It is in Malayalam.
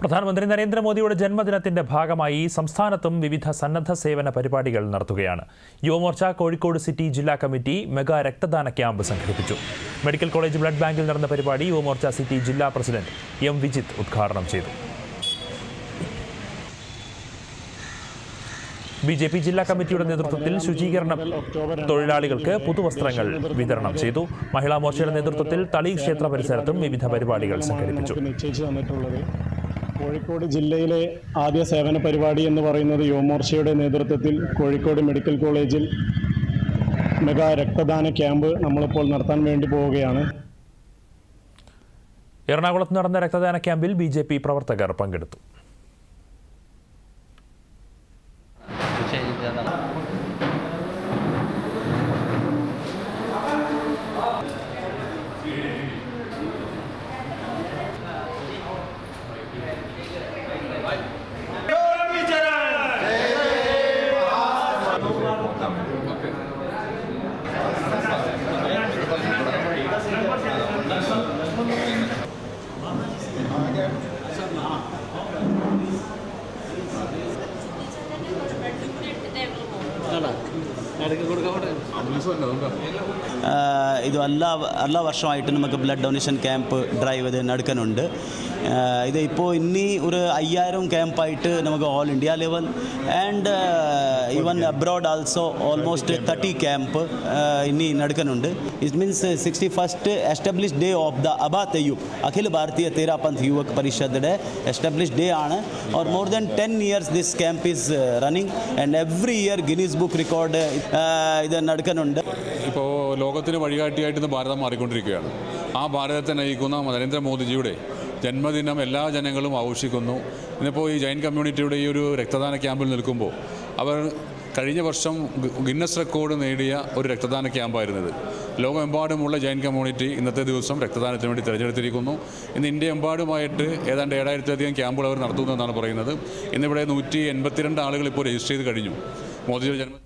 പ്രധാനമന്ത്രി നരേന്ദ്രമോദിയുടെ ജന്മദിനത്തിന്റെ ഭാഗമായി സംസ്ഥാനത്തും വിവിധ സന്നദ്ധ സേവന പരിപാടികൾ നടത്തുകയാണ്. യുവമോർച്ച കോഴിക്കോട് സിറ്റി ജില്ലാ കമ്മിറ്റി മെഗാ രക്തദാന ക്യാമ്പ് സംഘടിപ്പിച്ചു. മെഡിക്കൽ കോളേജ് ബ്ലഡ് ബാങ്കിൽ നടന്ന പരിപാടി യുവമോർച്ച സിറ്റി ജില്ലാ പ്രസിഡന്റ് എം വിജിത്ത് ഉദ്ഘാടനം ചെയ്തു. ബി ജെ പി ജില്ലാ കമ്മിറ്റിയുടെ നേതൃത്വത്തിൽ ശുചീകരണ തൊഴിലാളികൾക്ക് പുതുവസ്ത്രങ്ങൾ വിതരണം ചെയ്തു. മഹിളാ മോർച്ചയുടെ നേതൃത്വത്തിൽ തളി ക്ഷേത്ര പരിസരത്തും വിവിധ പരിപാടികൾ സംഘടിപ്പിച്ചു. കോഴിക്കോട് ജില്ലയിലെ ആദ്യ സേവന പരിപാടി എന്ന് പറയുന്നത് യുവമോർച്ചയുടെ നേതൃത്വത്തിൽ കോഴിക്കോട് മെഡിക്കൽ കോളേജിൽ മെഗാ രക്തദാന ക്യാമ്പ് നമ്മളിപ്പോൾ നടത്താൻ വേണ്ടി പോവുകയാണ്. എറണാകുളത്ത് നടന്ന രക്തദാന ക്യാമ്പിൽ ബി ജെ പി പ്രവർത്തകർ പങ്കെടുത്തു. ഇത് എല്ലാ എല്ലാ വർഷമായിട്ട് നമുക്ക് ബ്ലഡ് ഡൊണേഷൻ ക്യാമ്പ് ഡ്രൈവ് ഇത് നടക്കുന്നുണ്ട് ഇത് ഇപ്പോൾ ഇനി ഒരു അയ്യായിരം ക്യാമ്പായിട്ട് നമുക്ക് all India level and even abroad also almost thirty camp ഇനി നടക്കുന്നുണ്ട്. It means sixty first establish day of the അബാ തെയ്യു അഖില ഭാരതീയ തേരാപന്ത് യുവക് പരിഷത്തിന്റെ എസ്റ്റാബ്ലിഷ് ഡേ ആണ്. Or more than ten years this camp is running and every year Guinness book record ഇത് നടക്കുന്നുണ്ട്. ഇപ്പോൾ ലോകത്തിന് വഴികാട്ടിയായിട്ട് ഇന്ന് ഭാരതം മാറിക്കൊണ്ടിരിക്കുകയാണ്. ആ ഭാരതത്തെ നയിക്കുന്ന നരേന്ദ്രമോദിജിയുടെ ജന്മദിനം എല്ലാ ജനങ്ങളും ആഘോഷിക്കുന്നു. ഇന്നിപ്പോൾ ഈ ജൈൻ കമ്മ്യൂണിറ്റിയുടെ ഈ ഒരു രക്തദാന ക്യാമ്പിൽ നിൽക്കുമ്പോൾ അവർ കഴിഞ്ഞ വർഷം ഗിന്നസ് റെക്കോർഡ് നേടിയ ഒരു രക്തദാന ക്യാമ്പായിരുന്നത് ലോകമെമ്പാടുമുള്ള ജൈൻ കമ്മ്യൂണിറ്റി ഇന്നത്തെ ദിവസം രക്തദാനത്തിന് വേണ്ടി തിരഞ്ഞെടുത്തിരിക്കുന്നു. ഇന്ന് ഇന്ത്യ എമ്പാടുമായിട്ട് ഏതാണ്ട് ഏഴായിരത്തിലധികം ക്യാമ്പുകൾ അവർ നടത്തുന്നു എന്നാണ് പറയുന്നത്. ഇന്നിവിടെ നൂറ്റി എൺപത്തിരണ്ട് ആളുകൾ ഇപ്പോൾ രജിസ്റ്റർ ചെയ്ത് കഴിഞ്ഞു. മോദിജിയുടെ ജന്മ